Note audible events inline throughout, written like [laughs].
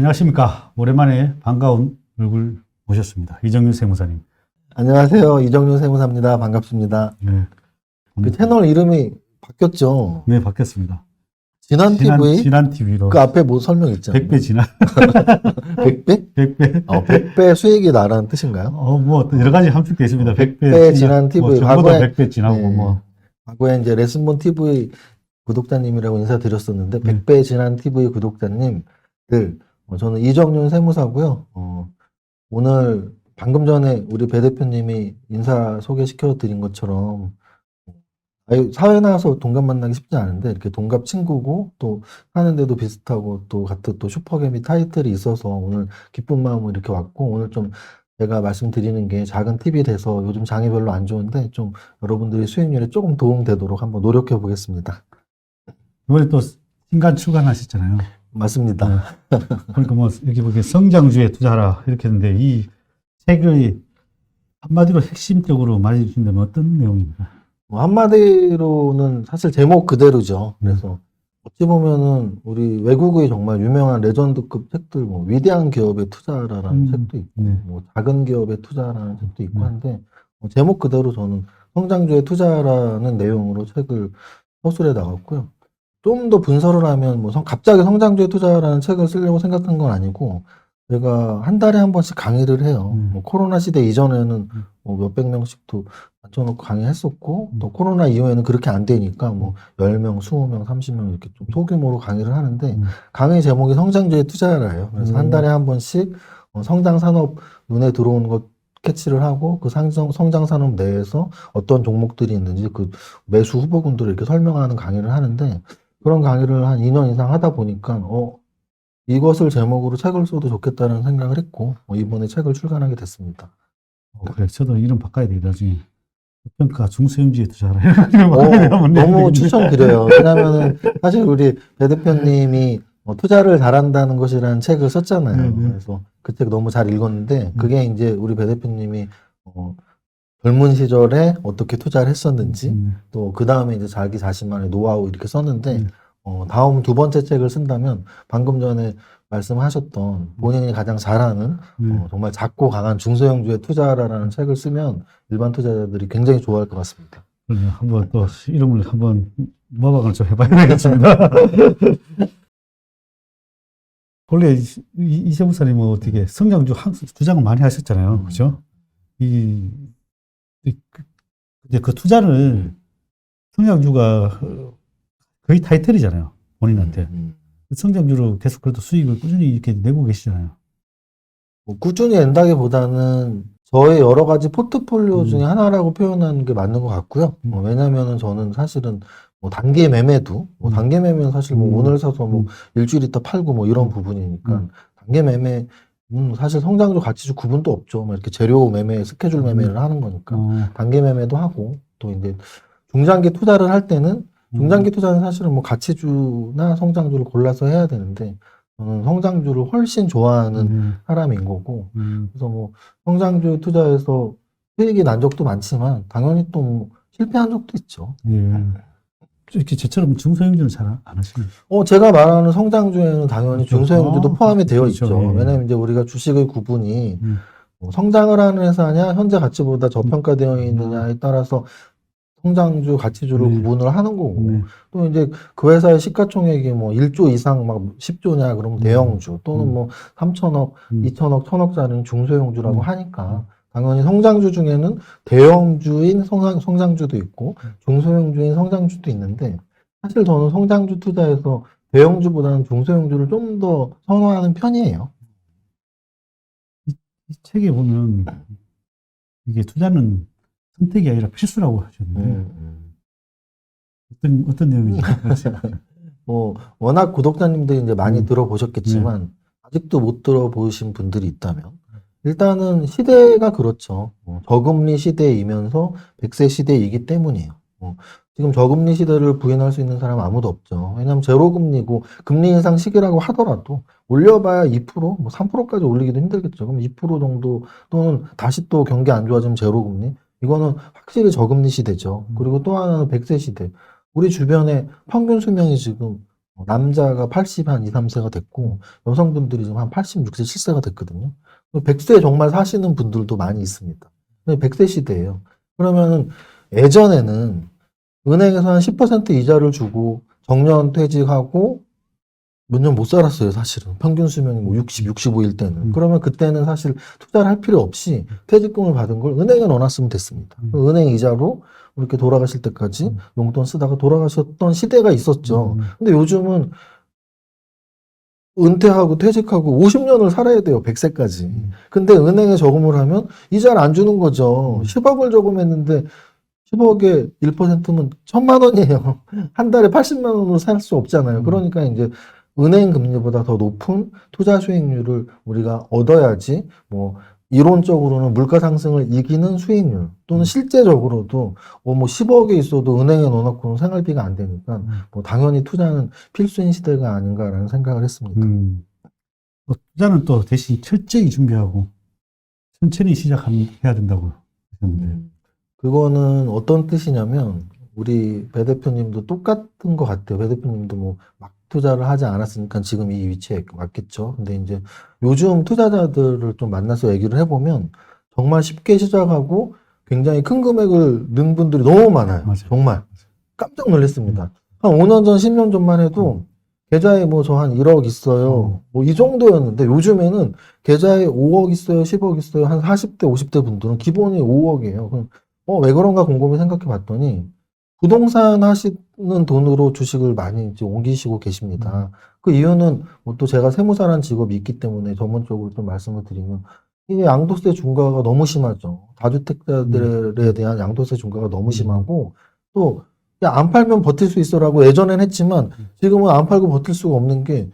안녕하십니까. 오랜만에 반가운 얼굴 모셨습니다. 이정윤 세무사님. 안녕하세요. 이정윤 세무사입니다. 반갑습니다. 네. 그 채널 이름이 바뀌었죠. 네, 바뀌었습니다. 진한 TV? 지난 TV로. 그 앞에 뭐 설명 있잖아요. 100배 지난. 100배? 100배. 어, 100배 수익이 나라는 뜻인가요? 어, 뭐, 또 여러 가지 함축되어 있습니다. 100배. 100배 지난 TV. 뭐, 전부 다 과거에- 100배 지나고, 네. 뭐. 과거에 이제 레슨본 TV 구독자님이라고 인사드렸었는데, 네. 100배 지난 TV 구독자님들, 어, 저는 이정윤 세무사고요. 어, 오늘 방금 전에 우리 배 대표님이 인사 소개시켜 드린 것처럼, 아유, 사회 나와서 동갑 만나기 쉽지 않은데, 이렇게 동갑 친구고, 또 하는데도 비슷하고, 또 같은 또 슈퍼개미 타이틀이 있어서 오늘 기쁜 마음으로 이렇게 왔고, 오늘 좀 제가 말씀드리는 게 작은 팁이 돼서 요즘 장이 별로 안 좋은데, 좀 여러분들의 수익률에 조금 도움되도록 한번 노력해 보겠습니다. 이번에 또 신간 출간하셨잖아요. 맞습니다. 네. 그러니까 뭐, 이렇게 보기 성장주에 투자하라. 이렇게 했는데, 이 책의 한마디로 핵심적으로 말해 주신다면 어떤 내용입니까? 뭐 한마디로는 사실 제목 그대로죠. 그래서 어찌 보면은 우리 외국의 정말 유명한 레전드급 책들, 뭐 위대한 기업의 투자라는 음, 책도 있고, 네. 뭐 작은 기업의 투자라는 책도 있고 네. 한데 뭐 제목 그대로 저는 성장주의 투자라는 내용으로 책을 서술해 나갔고요. 좀 더 분석을 하면 뭐 성- 갑자기 성장주의 투자라는 책을 쓰려고 생각한 건 아니고 제가 한 달에 한 번씩 강의를 해요. 음. 뭐 코로나 시대 이전에는 음. 뭐 몇백 명씩도 앉혀놓고 강의했었고 음. 또 코로나 이후에는 그렇게 안 되니까 뭐 10명, 20명, 30명 이렇게 좀 소규모로 강의를 하는데 음. 강의 제목이 성장주의 투자라예요. 그래서 음. 한 달에 한 번씩 어, 성장 산업 눈에 들어오는 것 캐치를 하고 그 상성, 성장 산업 내에서 어떤 종목들이 있는지 그 매수 후보군들을 이렇게 설명하는 강의를 하는데 그런 강의를 한 2년 이상 하다 보니까 어 이것을 제목으로 책을 써도 좋겠다는 생각을 했고 어, 이번에 책을 출간하게 됐습니다. 어, 그래. 저도 이름 바꿔야 되겠다, 나중에. 평가 중소형주에 투자하라. 이런 거 어. 너무 추천드려요. [laughs] 왜냐면은 사실 우리 배 대표님이 뭐 투자를 잘한다는 것이라는 책을 썼잖아요. 네, 네. 그래서 그 책 너무 잘 읽었는데 그게 이제 우리 배 대표님이 어, 젊은 시절에 어떻게 투자를 했었는지 음. 또그 다음에 이제 자기 자신만의 노하우 이렇게 썼는데 음. 어, 다음 두 번째 책을 쓴다면 방금 전에 말씀하셨던 본인이 가장 잘하는 네. 어, 정말 작고 강한 중소형주의 투자라는 책을 쓰면 일반 투자자들이 굉장히 좋아할 것 같습니다. 그러면 한번 또 이름을 한번 모방을 좀 해봐야 되겠습니다. [laughs] 원래 이- 이- 이세무사님은 어떻게 성장주 한- 주장을 많이 하셨잖아요. 음. 그죠? 이, 근데 그 투자를 성장주가 어, 거의 타이틀이잖아요. 본인한테. 음. 성장주로 계속 그래도 수익을 꾸준히 이렇게 내고 계시잖아요. 뭐 꾸준히 낸다기보다는 저의 여러 가지 포트폴리오 음. 중에 하나라고 표현하는 게 맞는 것 같고요. 음. 어, 왜냐면은 저는 사실은 뭐 단기 매매도 뭐 음. 단기 매매는 사실 뭐 음. 오늘 사서 뭐 음. 일주일 있다 팔고 뭐 이런 음. 부분이니까 음. 단기 매매 음, 사실 성장주 가치주 구분도 없죠. 뭐 이렇게 재료 매매, 스케줄 음. 매매를 하는 거니까 어, 단기 매매도 하고 또 이제 중장기 투자를 할 때는 음. 중장기 투자는 사실은 뭐 가치주나 성장주를 골라서 해야 되는데 저는 성장주를 훨씬 좋아하는 음, 사람인 거고 음, 그래서 뭐 성장주 투자에서 수익이 난 적도 많지만 당연히 또 뭐 실패한 적도 있죠. 예. 이렇게 저처럼 중소형주는 잘 안 하시네요. 어 제가 말하는 성장주에는 당연히 그렇죠. 중소형주도 아, 포함이 되어 그렇죠. 있죠. 예. 왜냐하면 이제 우리가 주식의 구분이 음. 뭐 성장을 하는 회사냐 현재 가치보다 저평가되어 있느냐에 따라서 성장주 가치주를 네. 구분을 하는 거고 네. 또 이제 그 회사의 시가총액이 뭐 1조 이상 막 10조냐 그러면 음. 대형주 또는 음. 뭐 3천억 음. 2천억, 1천억짜리는 중소형주라고 음. 하니까 당연히 성장주 중에는 대형주인 성장, 성장주도 있고 음. 중소형주인 성장주도 있는데 사실 저는 성장주 투자에서 대형주보다는 중소형주를 좀 더 선호하는 편이에요. 이 책에 보면 이게 투자는 선택이 아니라 필수라고 하셨는데 음. 어떤 어떤 내용인지 [laughs] 뭐 워낙 구독자님들이 이제 많이 음. 들어보셨겠지만 아직도 못 들어보신 분들이 있다면 일단은 시대가 그렇죠. 어, 저금리 시대이면서 100세 시대이기 때문이에요. 어, 지금 저금리 시대를 부인할 수 있는 사람 아무도 없죠. 왜냐하면 제로금리고 금리 인상 시기라고 하더라도 올려봐야 2%, 뭐 3%까지 올리기도 힘들겠죠. 그럼 2% 정도 또는 다시 또 경기 안 좋아지면 제로금리. 이거는 확실히 저금리 시대죠. 그리고 또 하나는 100세 시대. 우리 주변에 평균 수명이 지금 어, 남자가 80, 한 2, 3세가 됐고, 여성분들이 지금 한 86세, 7세가 됐거든요. 100세 정말 사시는 분들도 많이 있습니다. 100세 시대예요. 그러면은 예전에는 은행에서 한 10% 이자를 주고 정년 퇴직하고 몇 년 못 살았어요, 사실은. 평균 수명이 뭐 60, 65일 때는. 음. 그러면 그때는 사실 투자를 할 필요 없이 퇴직금을 받은 걸 은행에 넣어놨으면 됐습니다. 음. 은행 이자로 이렇게 돌아가실 때까지 음. 용돈 쓰다가 돌아가셨던 시대가 있었죠. 음. 근데 요즘은 은퇴하고 퇴직하고 50년을 살아야 돼요, 100세까지. 음. 근데 은행에 저금을 하면 이자를 안 주는 거죠. 음. 10억을 저금했는데 10억에 1%면 천만 원이에요. [laughs] 한 달에 80만 원으로 살 수 없잖아요. 음. 그러니까 이제 은행 금리보다 더 높은 투자 수익률을 우리가 얻어야지 뭐 이론적으로는 물가 상승을 이기는 수익률 또는 음. 실제적으로도 어, 뭐 10억에 있어도 은행에 넣어놓고는 생활비가 안 되니까 음. 뭐 당연히 투자는 필수인 시대가 아닌가라는 생각을 했습니다. 음. 또 투자는 또 대신 철저히 준비하고 천천히 시작해야 된다고 하셨는데 그거는 어떤 뜻이냐면 우리 배 대표님도 똑같은 것 같아요. 배 대표님도 뭐 막 투자를 하지 않았으니까 지금 이 위치에 왔겠죠. 근데 이제 요즘 투자자들을 좀 만나서 얘기를 해보면 정말 쉽게 시작하고 굉장히 큰 금액을 넣은 분들이 너무 많아요. 맞아요. 정말 깜짝 놀랐습니다. 한 5년 전, 10년 전만 해도 계좌에 뭐 저 한 1억 있어요. 뭐 이 정도였는데 요즘에는 계좌에 5억 있어요, 10억 있어요. 한 40대, 50대 분들은 기본이 5억이에요. 그럼 어, 왜 그런가 곰곰이 생각해 봤더니 부동산 하시는 돈으로 주식을 많이 이제 옮기시고 계십니다. 그 이유는 뭐 또 제가 세무사라는 직업이 있기 때문에 전문적으로 좀 말씀을 드리면 이게 양도세 중과가 너무 심하죠. 다주택자들에 대한 양도세 중과가 너무 심하고 또 야, 안 팔면 버틸 수 있어라고 예전엔 했지만 지금은 안 팔고 버틸 수가 없는 게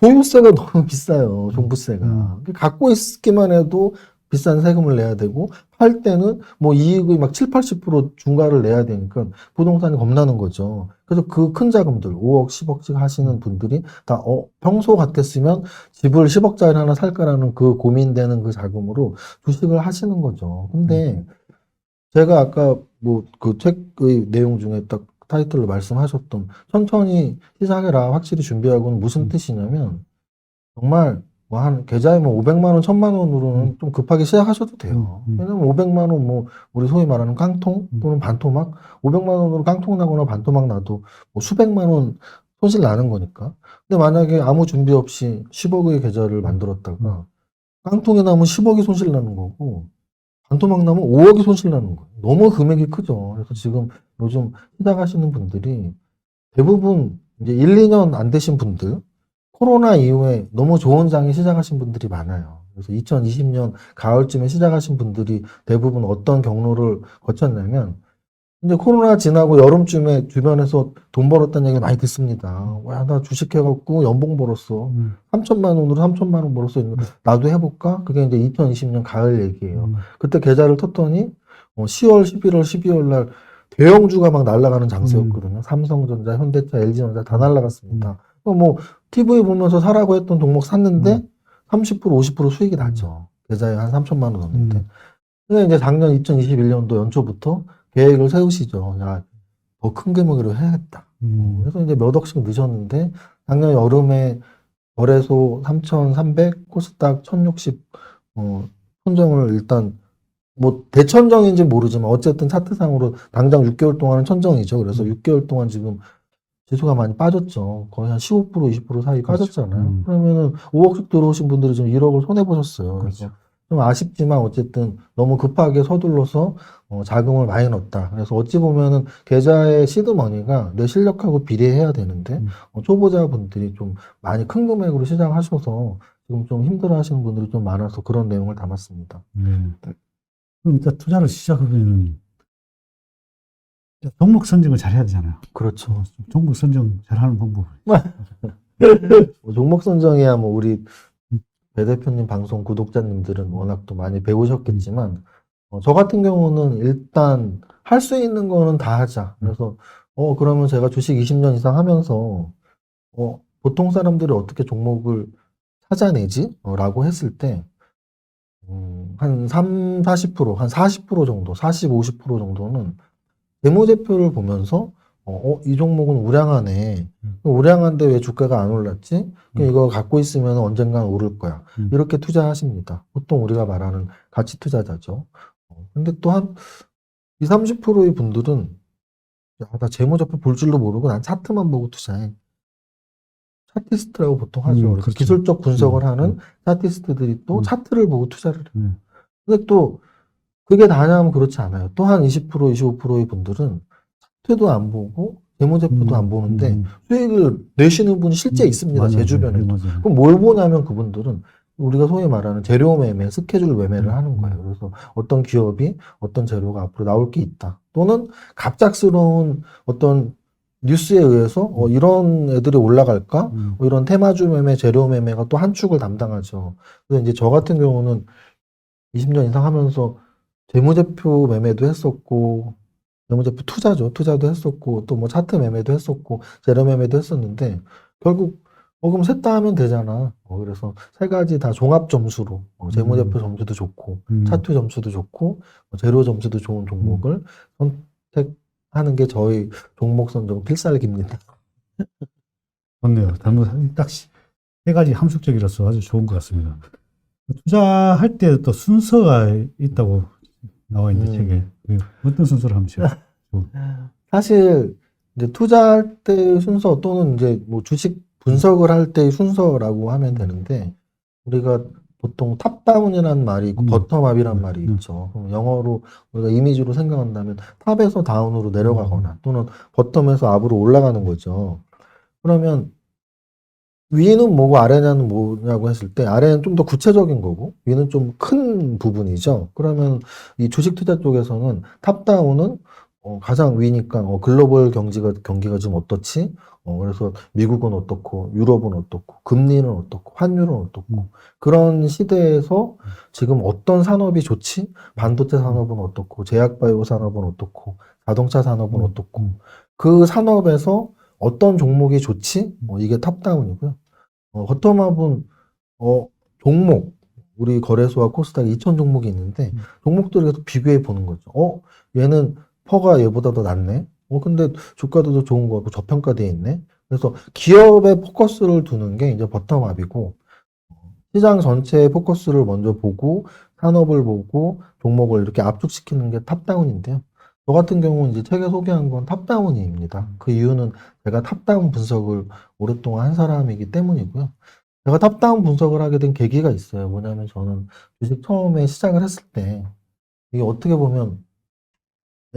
보유세가 [laughs] 너무 비싸요. 종부세가. 음. 갖고 있기만 해도 비싼 세금을 내야 되고 팔 때는 뭐 이익의 막 7, 80% 중과를 내야 되니까 부동산이 겁나는 거죠. 그래서 그 큰 자금들 5억, 10억씩 하시는 분들이 다 어, 평소 같았으면 집을 10억짜리 하나 살까라는 그 고민되는 그 자금으로 주식을 하시는 거죠. 근데 제가 아까 뭐 그 책의 내용 중에 딱 타이틀로 말씀하셨던 천천히 시작해라 확실히 준비하고는 무슨 음. 뜻이냐면 정말 뭐 한 계좌에 뭐 500만 원, 1000만 원으로는 좀 급하게 시작하셔도 돼요. 음, 음. 왜냐면 500만 원 뭐 우리 소위 말하는 깡통 음. 또는 반토막 500만 원으로 깡통 나거나 반토막 나도 뭐 수백만 원 손실 나는 거니까. 근데 만약에 아무 준비 없이 10억의 계좌를 만들었다가 깡통에 나면 10억이 손실 나는 거고 반토막 나면 5억이 손실 나는 거예요. 너무 금액이 크죠. 그래서 지금 요즘 시작하시는 분들이 대부분 이제 1, 2년 안 되신 분들, 코로나 이후에 너무 좋은 장에 시작하신 분들이 많아요. 그래서 2020년 가을쯤에 시작하신 분들이 대부분 어떤 경로를 거쳤냐면, 이제 코로나 지나고 여름쯤에 주변에서 돈 벌었다는 얘기 많이 듣습니다. 와, 나 주식해갖고 연봉 벌었어. 음. 3천만 원으로 3천만 원 벌었어. 나도 해볼까? 그게 이제 2020년 가을 얘기예요. 음. 그때 계좌를 텄더니 어, 10월, 11월, 12월 날 대형주가 막 날아가는 장세였거든요. 삼성전자, 현대차, LG전자 다 날아갔습니다. 어, 뭐 TV 보면서 사라고 했던 종목 샀는데 음. 30% 50% 수익이 났죠. 계좌에 한 3천만 원 넣는데. 음. 근데 이제 작년 2021년도 연초부터 계획을 세우시죠. 야, 더큰 금액으로 해야겠다. 음. 그래서 이제 몇 억씩 넣으셨는데 작년 여름에 거래소 3,300, 코스닥 1,060 어, 선정을 일단 뭐 대천정인지 모르지만 어쨌든 차트상으로 당장 6개월 동안은 천정이죠. 그래서 음. 6개월 동안 지금 지수가 많이 빠졌죠. 거의 한 15% 20% 사이 그렇죠. 빠졌잖아요. 음. 그러면은 5억씩 들어오신 분들이 지금 1억을 손해 보셨어요. 그래서 그렇죠. 좀 아쉽지만 어쨌든 너무 급하게 서둘러서 어, 자금을 많이 넣었다. 그래서 어찌 보면은 계좌의 시드머니가 내 실력하고 비례해야 되는데 음. 어, 초보자분들이 좀 많이 큰 금액으로 시작하셔서 지금 좀 힘들어하시는 분들이 좀 많아서 그런 내용을 담았습니다. 네. 그럼 일단 투자를 시작하면 종목 선정을 잘 해야 되잖아요. 그렇죠. 종목 선정 잘 하는 방법. 뭐 종목 선정이야 뭐 우리 배 대표님 방송 구독자님들은 워낙 또 많이 배우셨겠지만 어, 저 같은 경우는 일단 할 수 있는 거는 다 하자. 그래서 어 그러면 제가 주식 20년 이상 하면서 어 보통 사람들이 어떻게 종목을 찾아내지? 어, 라고 했을 때 음, 한 3, 40%, 한 40% 정도, 40, 50% 정도는 재무제표를 보면서 어, 어, 이 종목은 우량하네. 음. 우량한데 왜 주가가 안 올랐지? 음. 이거 갖고 있으면 언젠간 오를 거야. 음. 이렇게 투자하십니다. 보통 우리가 말하는 가치 투자자죠. 어, 근데 또 한 20, 30%의 분들은 야, 나 재무제표 볼 줄도 모르고 난 차트만 보고 투자해. 차티스트라고 보통 하죠. 음, 그렇죠. 기술적 분석을 음, 하는 음. 차티스트들이 또 음. 차트를 보고 투자를 해요. 네. 근데 또 그게 다냐면 그렇지 않아요. 또한 20%, 25%의 분들은 차트도 안 보고 재무제표도 음, 안 보는데 음, 수익을 내시는 분이 실제 음, 있습니다. 맞아요. 제 주변에. 네. 그럼 뭘 보냐면 그분들은 우리가 소위 말하는 재료 매매, 스케줄 매매를 음, 하는 거예요. 그래서 어떤 기업이 어떤 재료가 앞으로 나올 게 있다. 또는 갑작스러운 어떤 뉴스에 의해서 어, 이런 애들이 올라갈까? 음, 뭐 이런 테마주 매매, 재료 매매가 또 한 축을 담당하죠. 그래서 이제 저 같은 경우는 20년 이상 하면서 재무제표 매매도 했었고, 재무제표 투자죠. 투자도 했었고, 또 뭐 차트 매매도 했었고, 재료 매매도 했었는데, 결국, 어, 그럼 셋 다 하면 되잖아. 어, 그래서 세 가지 다 종합 점수로, 어, 재무제표 점수도 좋고, 음. 차트 점수도 좋고, 어, 재료 점수도 좋은 종목을 선택하는 게 저희 종목 선정 필살기입니다. [laughs] 좋네요. 잘못 딱세 가지 함축적이라서 아주 좋은 것 같습니다. 투자할 때 또 순서가 있다고 나와 있는 음. 책에 그 어떤 순서를 하면 좋 [laughs] 사실 이제 투자할 때 순서 또는 이제 뭐 주식 분석을 할 때의 순서라고 하면 되는데 우리가 보통 탑다운이라는 말이 있고 음. 버텀업이라는 음. 말이 음. 있죠. 영어로 우리가 이미지로 생각한다면 탑에서 다운으로 내려가거나 또는 버텀에서 앞으로 올라가는 거죠. 그러면 위는 뭐고 아래는 뭐냐고 했을 때 아래는 좀 더 구체적인 거고 위는 좀 큰 부분이죠. 그러면 이 주식 투자 쪽에서는 탑다운은 어, 가장 위니까 어, 글로벌 경기가 경기가 지금 어떻지? 어, 그래서 미국은 어떻고 유럽은 어떻고 금리는 어떻고 환율은 어떻고 음. 그런 시대에서 지금 어떤 산업이 좋지? 반도체 산업은 어떻고 제약바이오 산업은 어떻고 자동차 산업은 음. 어떻고 그 산업에서 어떤 종목이 좋지? 어, 이게 탑다운이고요. 어, 버텀업은 어, 종목 우리 거래소와 코스닥 2천 종목이 있는데 음. 종목들을 계속 비교해 보는 거죠. 어, 얘는 퍼가 얘보다 더 낫네. 어, 근데 주가도 더 좋은 거고 저평가돼 있네. 그래서 기업에 포커스를 두는 게 이제 버텀업이고 시장 전체의 포커스를 먼저 보고 산업을 보고 종목을 이렇게 압축시키는 게 탑다운인데요. 저 같은 경우는 이제 책에 소개한 건 탑다운입니다. 그 이유는 제가 탑다운 분석을 오랫동안 한 사람이기 때문이고요. 제가 탑다운 분석을 하게 된 계기가 있어요. 뭐냐면 저는 주식 처음에 시작을 했을 때 이게 어떻게 보면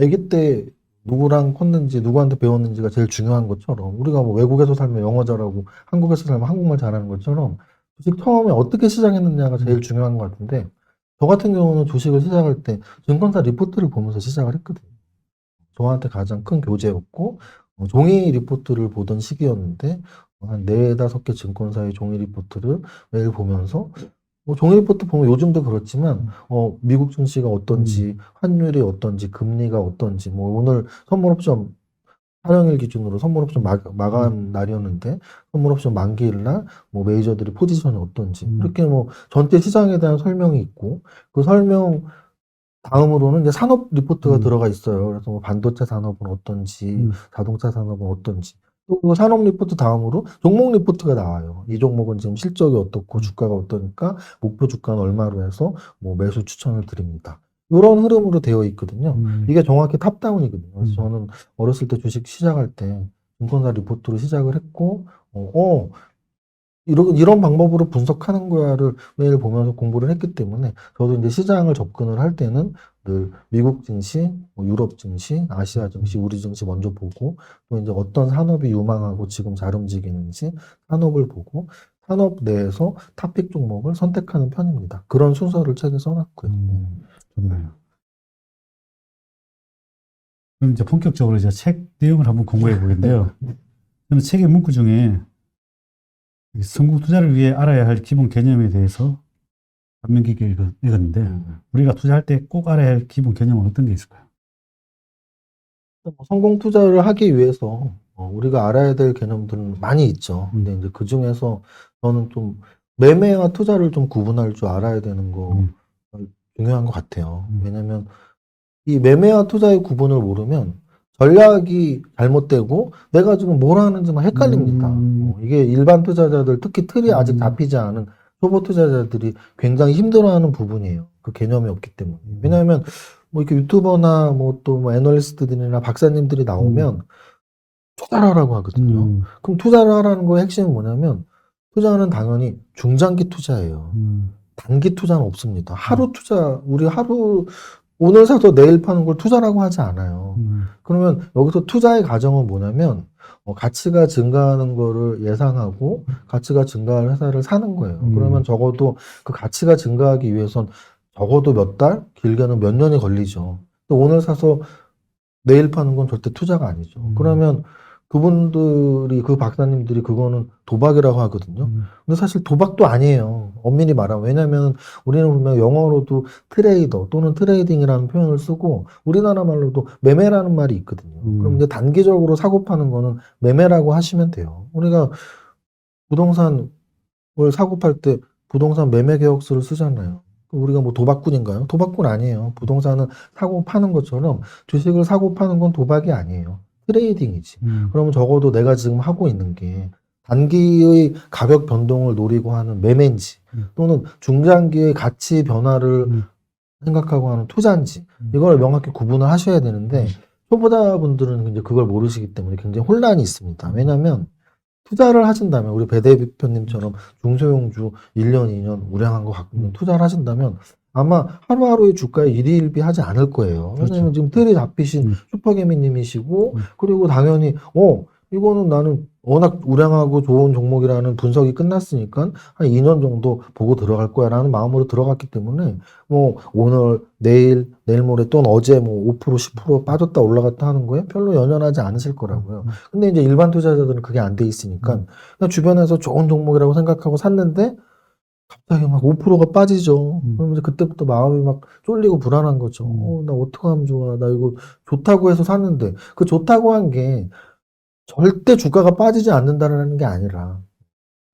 아기 때 누구랑 컸는지 누구한테 배웠는지가 제일 중요한 것처럼 우리가 뭐 외국에서 살면 영어 잘하고 한국에서 살면 한국말 잘하는 것처럼 주식 처음에 어떻게 시작했느냐가 제일 중요한 것 같은데 저 같은 경우는 주식을 시작할 때 증권사 리포트를 보면서 시작을 했거든요. 저한테 가장 큰 교재였고 어, 종이 리포트를 보던 시기였는데 어, 한 네다섯 개 증권사의 종이 리포트를 매일 보면서 뭐 종이 리포트 보면 요즘도 그렇지만 어, 미국 증시가 어떤지 환율이 어떤지 금리가 어떤지 뭐 오늘 선물 옵션 촬영일 기준으로 선물 옵션 마, 마감 날이었는데 선물 옵션 만기일 날뭐 메이저들이 포지션이 어떤지 음. 이렇게 뭐 전체 시장에 대한 설명이 있고 그 설명 다음으로는 이제 산업 리포트가 음. 들어가 있어요. 그래서 뭐 반도체 산업은 어떤지 음. 자동차 산업은 어떤지 또그 산업 리포트 다음으로 종목 리포트가 나와요. 이 종목은 지금 실적이 어떻고 주가가 어떠니까 목표 주가는 얼마로 해서 뭐 매수 추천을 드립니다. 이런 흐름으로 되어 있거든요. 음. 이게 정확히 탑다운이거든요. 그래서 음. 저는 어렸을 때 주식 시작할 때 증권사 리포트로 시작을 했고, 어, 어, 이런, 이런 방법으로 분석하는 거야를 매일 보면서 공부를 했기 때문에 저도 이제 시장을 접근을 할 때는 늘 미국 증시, 뭐 유럽 증시, 아시아 증시, 우리 증시 먼저 보고 또 이제 어떤 산업이 유망하고 지금 잘 움직이는지 산업을 보고 산업 내에서 탑픽 종목을 선택하는 편입니다. 그런 순서를 책에 써놨고요. 음, 좋네요. 그럼 이제 본격적으로 이제 책 내용을 한번 공부해 보겠는데요. 저는 [laughs] 책의 문구 중에 이 성공 투자를 위해 알아야 할 기본 개념에 대해서 반면 깊게 읽었- 읽었는데 음. 우리가 투자할 때 꼭 알아야 할 기본 개념은 어떤 게 있을까요? 뭐 성공 투자를 하기 위해서 어, 우리가 알아야 될 개념들은 많이 있죠. 근데 이제 그 중에서 저는 좀 매매와 투자를 좀 구분할 줄 알아야 되는 거 음. 중요한 것 같아요. 음. 왜냐면 이 매매와 투자의 구분을 모르면 전략이 잘못되고 내가 지금 뭘 하는지 막 헷갈립니다. 음. 어, 이게 일반 투자자들 특히 틀이 아직 음. 잡히지 않은 초보 투자자들이 굉장히 힘들어하는 부분이에요. 그 개념이 없기 때문에. 음. 왜냐하면 뭐 이렇게 유튜버나 뭐또뭐 애널리스트들이나 박사님들이 나오면 투자를 하라고 하거든요. 음. 그럼 투자를 하라는 거의 핵심은 뭐냐면 투자는 당연히 중장기 투자예요. 음. 단기 투자는 없습니다. 하루 투자, 우리 하루 오늘 사서 내일 파는 걸 투자라고 하지 않아요. 음. 그러면 여기서 투자의 과정은 뭐냐면 어, 가치가 증가하는 거를 예상하고 가치가 증가할 회사를 사는 거예요. 음. 그러면 적어도 그 가치가 증가하기 위해선 적어도 몇 달, 길게는 몇 년이 걸리죠. 또 오늘 사서 내일 파는 건 절대 투자가 아니죠. 음. 그러면 그분들이 그 박사님들이 그거는 도박이라고 하거든요. 음. 근데 사실 도박도 아니에요. 엄밀히 말하면. 왜냐하면 우리는 보면 영어로도 트레이더 또는 트레이딩이라는 표현을 쓰고 우리나라 말로도 매매라는 말이 있거든요. 음. 그럼 이제 단기적으로 사고 파는 거는 매매라고 하시면 돼요. 우리가 부동산을 사고 팔 때 부동산 매매 계약서를 쓰잖아요. 우리가 뭐 도박꾼인가요? 도박꾼 아니에요. 부동산은 사고 파는 것처럼 주식을 사고 파는 건 도박이 아니에요. 트레이딩이지. 음. 그러면 적어도 내가 지금 하고 있는 게 단기의 가격 변동을 노리고 하는 매매인지 음. 또는 중장기의 가치 변화를 음. 생각하고 하는 투자인지 음. 이걸 명확히 구분을 하셔야 되는데 음. 초보자분들은 이제 그걸 모르시기 때문에 굉장히 혼란이 있습니다. 왜냐하면 투자를 하신다면 우리 배 대표님처럼 중소형주 1년, 2년 우량한 거 갖고 있는 음. 투자를 하신다면 아마 하루하루의 주가에 일희일비 하지 않을 거예요. 왜냐하면 그렇죠. 지금 틀이 잡히신 음. 슈퍼개미님이시고 음. 그리고 당연히 어 이거는 나는 워낙 우량하고 좋은 종목이라는 분석이 끝났으니까 한 2년 정도 보고 들어갈 거야 라는 마음으로 들어갔기 때문에 뭐 오늘 내일 내일 모레 또는 어제 뭐 5% 10% 빠졌다 올라갔다 하는 거에 별로 연연하지 않으실 거라고요. 음. 근데 이제 일반 투자자들은 그게 안 돼 있으니까 음. 주변에서 좋은 종목이라고 생각하고 샀는데 갑자기 막 5%가 빠지죠. 음. 이제 그때부터 마음이 막 쫄리고 불안한 거죠. 음. 어, 나 어떻게 하면 좋아? 나 이거 좋다고 해서 샀는데 그 좋다고 한 게 절대 주가가 빠지지 않는다는 게 아니라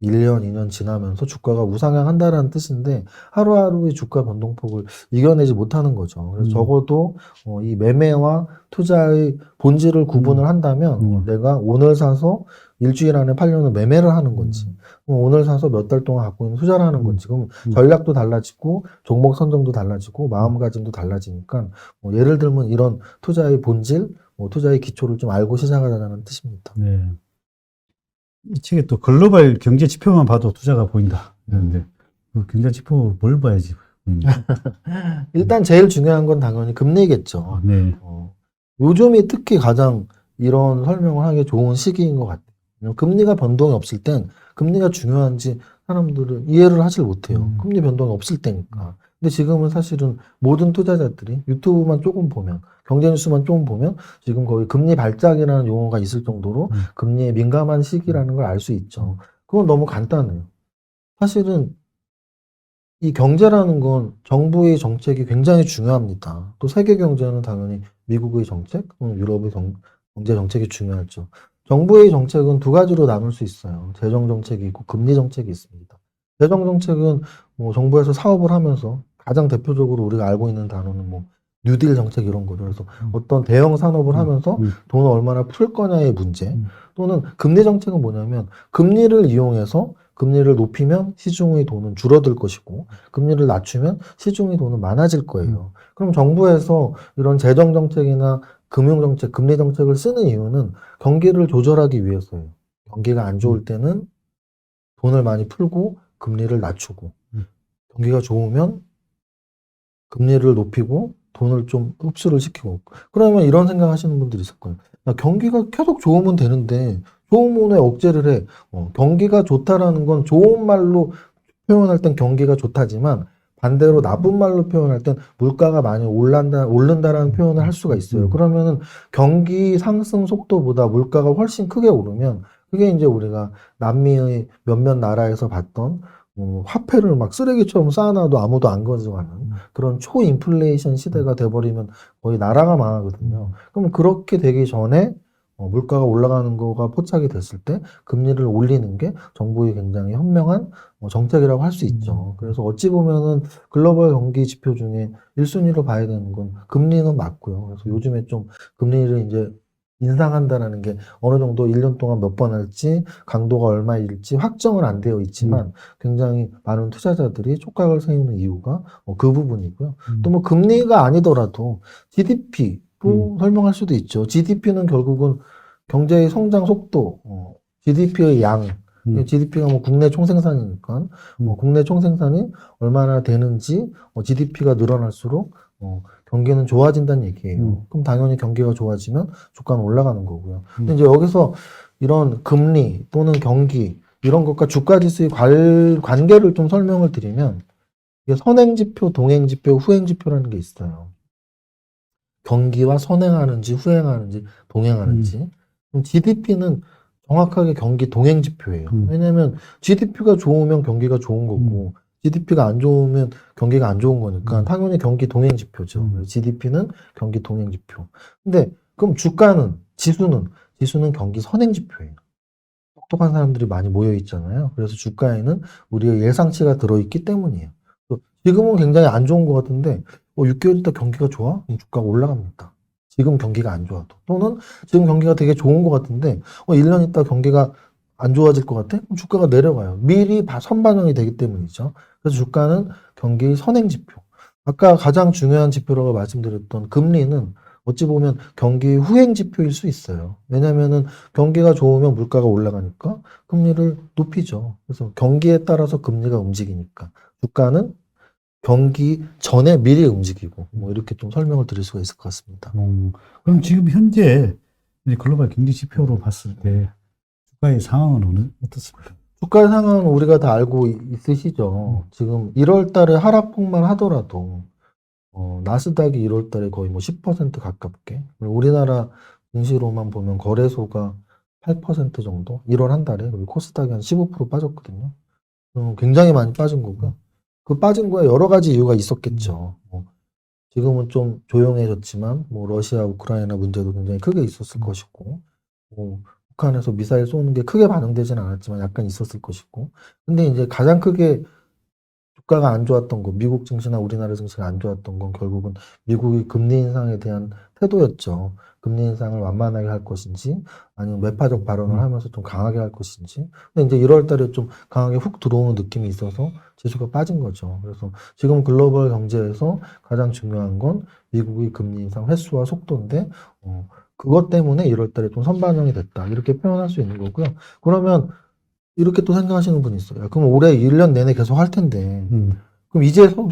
1년, 2년 지나면서 주가가 우상향한다라는 뜻인데 하루하루의 주가 변동폭을 이겨내지 못하는 거죠. 그래서 음. 적어도 어, 이 매매와 투자의 본질을 구분을 한다면 음. 어, 내가 오늘 사서 일주일 안에 팔려는 매매를 하는 건지 어, 오늘 사서 몇 달 동안 갖고 있는 투자를 하는 음. 건지 그럼 음. 전략도 달라지고 종목 선정도 달라지고 마음가짐도 달라지니까 뭐 예를 들면 이런 투자의 본질, 뭐 투자의 기초를 좀 알고 시작하자는 뜻입니다. 네. 이 책에 또 글로벌 경제 지표만 봐도 투자가 보인다. 그런데 그 경제 지표 뭘 봐야지? [laughs] 일단 제일 중요한 건 당연히 금리겠죠. 아, 네. 어, 요즘이 특히 가장 이런 설명을 하기 좋은 시기인 것 같아요. 금리가 변동이 없을 땐 금리가 중요한지 사람들은 이해를 하질 못해요. 음. 금리 변동이 없을 때니까. 근데 지금은 사실은 모든 투자자들이 유튜브만 조금 보면 경제 뉴스만 조금 보면 지금 거의 금리 발작이라는 용어가 있을 정도로 음. 금리에 민감한 시기라는 걸 알 수 있죠. 그건 너무 간단해요. 사실은 이 경제라는 건 정부의 정책이 굉장히 중요합니다. 또 세계 경제는 당연히 미국의 정책, 유럽의 정- 경제 정책이 중요하죠. 정부의 정책은 두 가지로 나눌 수 있어요. 재정 정책이 있고 금리 정책이 있습니다. 재정 정책은 뭐 정부에서 사업을 하면서 가장 대표적으로 우리가 알고 있는 단어는 뭐 뉴딜 정책 이런 거죠. 그래서 음. 어떤 대형 산업을 음, 하면서 음. 돈을 얼마나 풀 거냐의 문제 음. 또는 금리 정책은 뭐냐면 금리를 이용해서 금리를 높이면 시중의 돈은 줄어들 것이고 금리를 낮추면 시중의 돈은 많아질 거예요. 그럼 정부에서 이런 재정 정책이나 금융 정책, 금리 정책을 쓰는 이유는 경기를 조절하기 위해서예요. 경기가 안 좋을 때는 돈을 많이 풀고 금리를 낮추고 음. 경기가 좋으면 금리를 높이고 돈을 좀 흡수를 시키고 그러면 이런 생각 하시는 분들이 있을 거예요. 야, 경기가 계속 좋으면 되는데 좋으면 왜 억제를 해? 어, 경기가 좋다라는 건 좋은 말로 표현할 땐 경기가 좋다지만 반대로 나쁜 말로 표현할 땐 물가가 많이 올란다, 오른다라는 표현을 할 수가 있어요. 음. 그러면은 경기 상승 속도보다 물가가 훨씬 크게 오르면 그게 이제 우리가 남미의 몇몇 나라에서 봤던 어, 화폐를 막 쓰레기처럼 쌓아놔도 아무도 안 가져가는 음. 그런 초인플레이션 시대가 돼버리면 거의 나라가 망하거든요. 그럼 그렇게 되기 전에 어, 물가가 올라가는 거가 포착이 됐을 때 금리를 올리는 게 정부의 굉장히 현명한 어, 정책이라고 할 수 있죠. 그래서 어찌 보면은 글로벌 경기 지표 중에 1순위로 봐야 되는 건 금리는 맞고요. 그래서 요즘에 좀 금리를 이제 인상한다라는 게 어느 정도 1년 동안 몇 번 할지 강도가 얼마일지 확정은 안 되어 있지만 굉장히 많은 투자자들이 촉각을 세우는 이유가 어, 그 부분이고요. 음. 또뭐 금리가 아니더라도 GDP도 설명할 수도 있죠. GDP는 결국은 경제의 성장 속도, GDP의 양, 음. GDP가 뭐 국내 총생산이니까 음. 어, 국내 총생산이 얼마나 되는지 GDP가 늘어날수록 어, 경기는 좋아진다는 얘기예요. 음. 그럼 당연히 경기가 좋아지면 주가는 올라가는 거고요. 근데 음. 이제 여기서 이런 금리 또는 경기 이런 것과 주가 지수의 관, 관계를 좀 설명을 드리면 이게 선행 지표, 동행 지표, 후행 지표라는 게 있어요. 경기와 선행하는지 후행하는지 동행하는지. 그럼 GDP는 정확하게 경기 동행 지표예요. 음. 왜냐하면 GDP가 좋으면 경기가 좋은 거고 GDP가 안 좋으면 경기가 안 좋은 거니까 음. 당연히 경기 동행 지표죠. 음. GDP는 경기 동행 지표. 근데 그럼 주가는 지수는 지수는 경기 선행 지표예요. 똑똑한 사람들이 많이 모여 있잖아요. 그래서 주가에는 우리의 예상치가 들어 있기 때문이에요. 또 지금은 굉장히 안 좋은 것 같은데 어, 6개월 있다 경기가 좋아? 그럼 주가가 올라갑니다. 지금 경기가 안 좋아도 또는 지금 경기가 되게 좋은 것 같은데 어, 1년 있다 경기가 안 좋아질 것 같아? 그럼 주가가 내려가요. 미리 바- 선반영이 되기 때문이죠. 그래서 주가는 경기 선행 지표. 아까 가장 중요한 지표라고 말씀드렸던 금리는 어찌 보면 경기 후행 지표일 수 있어요. 왜냐면은 경기가 좋으면 물가가 올라가니까 금리를 높이죠. 그래서 경기에 따라서 금리가 움직이니까 주가는 경기 전에 미리 움직이고 뭐 이렇게 좀 설명을 드릴 수가 있을 것 같습니다. 음, 그럼 지금 현재 글로벌 경제 지표로 봤을 때 주가의 상황은 어느, 어떻습니까? 주가 상황은 우리가 다 알고 이- 있으시죠. 지금 1월 달에 하락폭만 하더라도 어, 나스닥이 1월 달에 거의 뭐 10% 가깝게 우리나라 증시로만 보면 거래소가 8% 정도 1월 한 달에 그리고 코스닥이 한 15% 빠졌거든요. 어, 굉장히 많이 빠진 거고요. 그 빠진 거에 여러 가지 이유가 있었겠죠. 뭐 지금은 좀 조용해졌지만 뭐 러시아 우크라이나 문제도 굉장히 크게 있었을 것이고 뭐 북한에서 미사일 쏘는 게 크게 반영되지는 않았지만 약간 있었을 것이고. 근데 이제 가장 크게 주가가 안 좋았던 거, 미국 증시나 우리나라 증시가 안 좋았던 건 결국은 미국의 금리 인상에 대한 태도였죠. 금리 인상을 완만하게 할 것인지, 아니면 매파적 발언을 음. 하면서 좀 강하게 할 것인지. 근데 이제 1월 달에 좀 강하게 훅 들어오는 느낌이 있어서 지수가 빠진 거죠. 그래서 지금 글로벌 경제에서 가장 중요한 건 미국의 금리 인상 횟수와 속도인데, 어, 그것 때문에 1월 달에 좀 선반영이 됐다. 이렇게 표현할 수 있는 거고요. 그러면 이렇게 또 생각하시는 분이 있어요. 그럼 올해 1년 내내 계속 할 텐데, 음, 그럼 이제 서-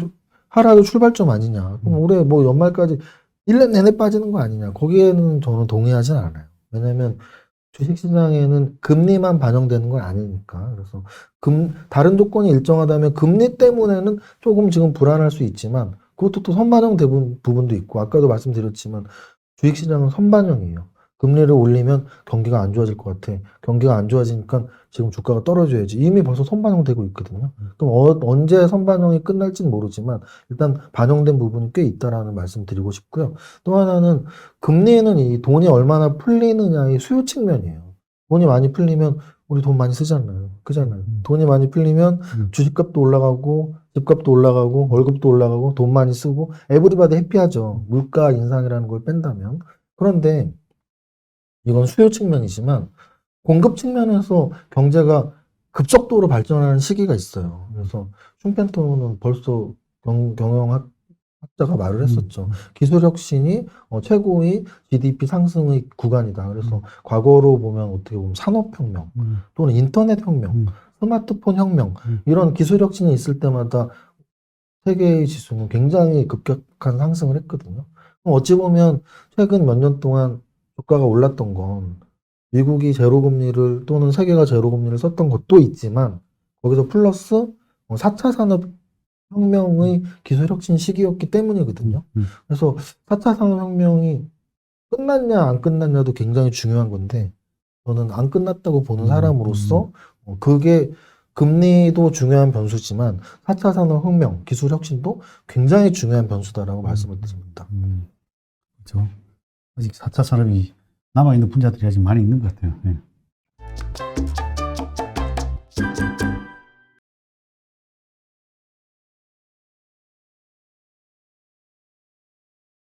하락의 출발점 아니냐. 그럼 음. 올해 뭐 연말까지 1년 내내 빠지는 거 아니냐. 거기에는 저는 동의하진 않아요. 왜냐면 주식시장에는 금리만 반영되는 건 아니니까. 그래서 금, 다른 조건이 일정하다면 금리 때문에는 조금 지금 불안할 수 있지만 그것도 또 선반영 부분도 있고 아까도 말씀드렸지만 주식시장은 선반영이에요. 금리를 올리면 경기가 안 좋아질 것 같아. 경기가 안 좋아지니까 지금 주가가 떨어져야지. 이미 벌써 선반영되고 있거든요. 그럼 어- 언제 선반영이 끝날지는 모르지만 일단 반영된 부분이 꽤 있다라는 말씀 드리고 싶고요. 또 하나는 금리는 이 돈이 얼마나 풀리느냐의 수요 측면이에요. 돈이 많이 풀리면 우리 돈 많이 쓰잖아요. 그잖아요. 음. 돈이 많이 풀리면 음. 주식값도 올라가고 집값도 올라가고 월급도 올라가고 돈 많이 쓰고 에브리바디 해피하죠. 물가 인상이라는 걸 뺀다면. 그런데 이건 수요 측면이지만 공급 측면에서 경제가 급속도로 발전하는 시기가 있어요. 그래서 슌펜토는 벌써 경, 경영학 학자가 말을 했었죠. 기술 혁신이 어, 최고의 GDP 상승의 구간이다. 그래서 음. 과거로 보면 어떻게 보면 산업혁명 음, 또는 인터넷 혁명, 음. 스마트폰 혁명 음. 이런 기술 혁신이 있을 때마다 세계의 지수는 굉장히 급격한 상승을 했거든요. 어찌 보면 최근 몇 년 동안 주가가 올랐던 건 미국이 제로금리를 또는 세계가 제로금리를 썼던 것도 있지만 거기서 플러스 4차 산업 혁명의 기술 혁신 시기였기 때문이거든요. 음. 그래서 4차 산업혁명이 끝났냐 안 끝났냐도 굉장히 중요한 건데 저는 안 끝났다고 보는 음, 사람으로서 어, 그게 금리도 중요한 변수지만 4차 산업혁명, 기술 혁신도 굉장히 중요한 변수다라고 말씀을 드립니다. 음, 그렇죠. 아직 4차 산업이 남아있는 분야들이 아직 많이 있는 것 같아요. 예.